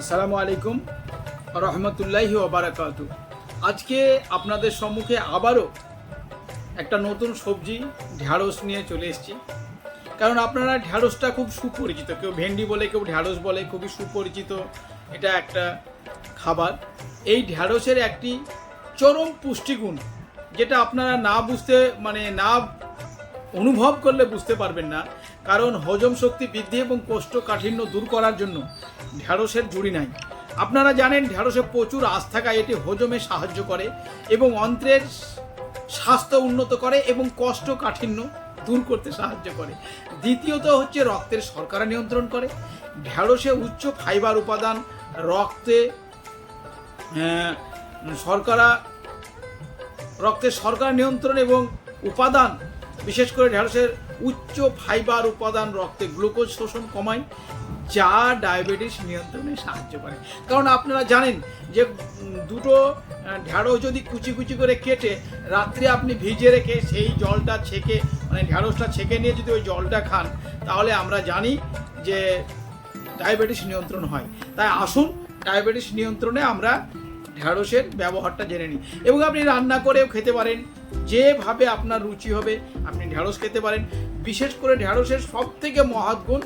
আসসালামু আলাইকুম রহমতুল্লাহি ওবারাকাত আজকে আপনাদের সম্মুখে আবারও একটা নতুন সবজি ঢ্যাঁড়স নিয়ে চলে এসেছি। কারণ আপনারা ঢ্যাঁড়সটা খুব সুপরিচিত, কেউ ভেন্ডি বলে, কেউ ঢ্যাঁড়স বলে, খুবই সুপরিচিত এটা একটা খাবার। এই ঢ্যাঁড়সের একটি চরম পুষ্টিগুণ, যেটা আপনারা না বুঝতে মানে না অনুভব করলে বুঝতে পারবেন না কারণ হজম শক্তি বৃদ্ধি এবং কোষ্ঠকাঠিন্য দূর করার জন্য ঢ্যাঁড়সের জুড়ি নাই। আপনারা জানেন ঢ্যাঁড়সে প্রচুর আশ থাকায় এটি হজমে সাহায্য করে এবং অন্ত্রের স্বাস্থ্য উন্নত করে এবং কোষ্ঠকাঠিন্য দূর করতে সাহায্য করে। দ্বিতীয়ত হচ্ছে রক্তের শর্করা নিয়ন্ত্রণ করে। ঢ্যাঁড়সে উচ্চ ফাইবার উপাদান রক্তে আহ, শর্করা রক্তের শর্করা নিয়ন্ত্রণ এবং উপাদান বিশেষ করে ঢ্যাঁড়সের উচ্চ ফাইবার উপাদান রক্তে গ্লুকোজ শোষণ কমায় যা ডায়াবেটিস নিয়ন্ত্রণে সাহায্য করে। কারণ আপনারা জানেন যে দুটো আহ, ঢ্যাঁড়স যদি কুচি কুচি করে কেটে রাত্রে আপনি ভিজে রেখে সেই জলটা ছেঁকে মানে ঢ্যাঁড়সটা ছেঁকে নিয়ে যদি ওই জলটা খান তাহলে আমরা জানি যে ডায়াবেটিস নিয়ন্ত্রণ হয়। তাই আসুন ডায়াবেটিস নিয়ন্ত্রণে আমরা ঢ্যাঁড়সের ব্যবহারটা জেনে নিই এবং আপনি রান্না করেও খেতে পারেন, যেভাবে আপনার রুচি হবে, আপনি ঢ্যাঁড়স খেতে পারেন। বিশেষ করে ঢ্যাঁড়সের সব থেকে মহৎ গুণ,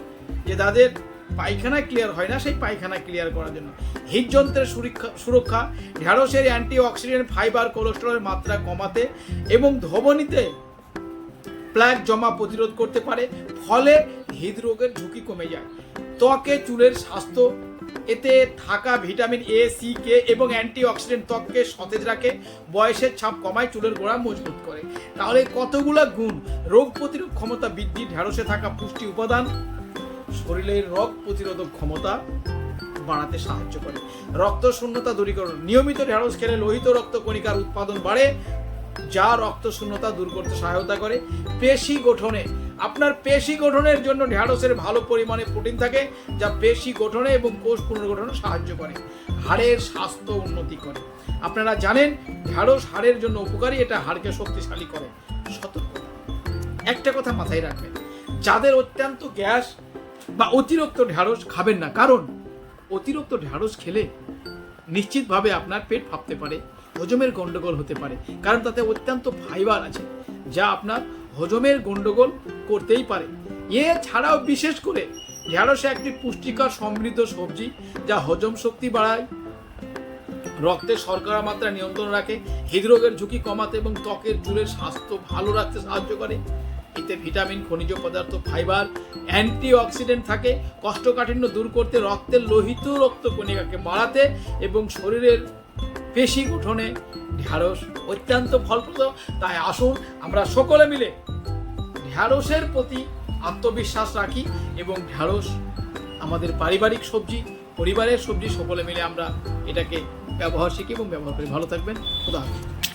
যে তাদের পায়খানা ক্লিয়ার হয় না, সেই পায়খানা ক্লিয়ার করার জন্য। হৃদযন্ত্রের সুরক্ষা সুরক্ষা ঢ্যাঁড়সের অ্যান্টি অক্সিডেন্ট ফাইবার কোলেস্টেরলের মাত্রা কমাতে এবং ধমনীতে প্লাক জমা প্রতিরোধ করতে পারে, ফলে হৃদরোগের ঝুঁকি কমে যায়। ত্বকে চুলের স্বাস্থ্য এতে থাকা ভিটামিন এ সি কে এবং অ্যান্টি অক্সিডেন্ট ত্বককে সতেজ রাখে, বয়সের ছাপ কমায়, চুলের গোড়া মজবুত করে। তাহলে কতগুলো গুণ? রোগ প্রতিরোধ ক্ষমতা বৃদ্ধি ঢ্যাঁড়সে থাকা পুষ্টি উপাদান শরীরের রোগ প্রতিরোধক ক্ষমতা বাড়াতে সাহায্য করে। রক্ত শূন্যতা দূরীকরণ। নিয়মিত ঢ্যাঁড়স খেলে লোহিত রক্ত কণিকার উৎপাদন বাড়ে, যা রক্ত শূন্যতা দূর করতে সহায়তা করে। পেশি গঠনে আপনার পেশি গঠনের জন্য ঢ্যাঁড়সের ভালো পরিমাণে প্রোটিন থাকে, যা পেশি গঠনে এবং কোষ পুনর্গঠনে সাহায্য করে, হাড়ের স্বাস্থ্য উন্নতি করে। আপনারা জানেন ঢ্যাঁড়স হাড়ের জন্য উপকারী, এটা হাড়কে শক্তিশালী করে। সতর্কতা একটা কথা মাথায় রাখবেন, যাদের অত্যন্ত গ্যাস বা অতিরিক্ত ঢ্যাঁড়স খাবেন না, কারণ অতিরিক্ত ঢ্যাঁড়স খেলে নিশ্চিতভাবে আপনার পেট ফাঁপতে পারে হজমের গন্ডগোল হতে পারে, কারণ তাতে অত্যন্ত ফাইবার আছে, যা আপনার হজমের গন্ডগোল করতেই পারে। এছাড়াও বিশেষ করে ঢ্যাঁড়সে একটি পুষ্টিকর সমৃদ্ধ সবজি যা হজম শক্তি বাড়ায়। রক্তে শর্করা মাত্রা নিয়ন্ত্রণ রাখে, হৃদরোগের ঝুঁকি কমাতে এবং ত্বকের চুলের স্বাস্থ্য ভালো রাখতে সাহায্য করে। এতে ভিটামিন, খনিজ পদার্থ, ফাইবার অ্যান্টি অক্সিডেন্ট থাকে। কষ্টকাঠিন্য দূর করতে রক্তের লোহিত রক্ত কণিকাকে বাড়াতে এবং শরীরের পেশি গঠনে ঢ্যাঁড়স অত্যন্ত ফলপ্রদ, তাই আসুন আমরা সকলে মিলে ঢ্যাঁড়সের প্রতি আত্মবিশ্বাস রাখি এবং ঢ্যাঁড়স আমাদের পারিবারিক সবজি, পরিবারের সবজি, সকলে মিলে আমরা এটাকে ব্যবহার শিখি এবং ব্যবহার করি। ভালো থাকবেন। খুদা হাফেজ।